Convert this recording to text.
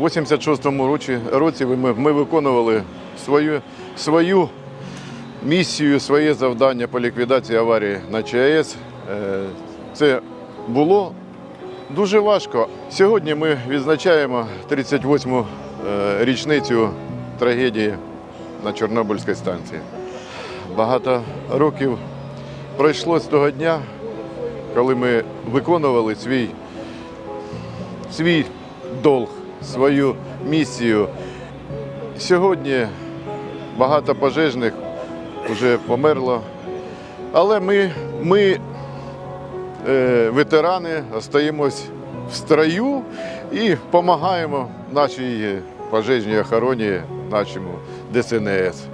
В 86-му році, році ми, ми виконували свою, свою місію, своє завдання по ліквідації аварії на ЧАЕС. Е, Це було дуже важко. Сьогодні ми відзначаємо 38-му е, річницю трагедії на Чорнобильській станції. Багато років пройшло з того дня, коли ми виконували свій, свій долг, свою місію. Сьогодні багато пожежних вже померло. Але ми, ми е, ветерани, остаємось в строю і допомагаємо нашій пожежній охороні, нашому ДСНС.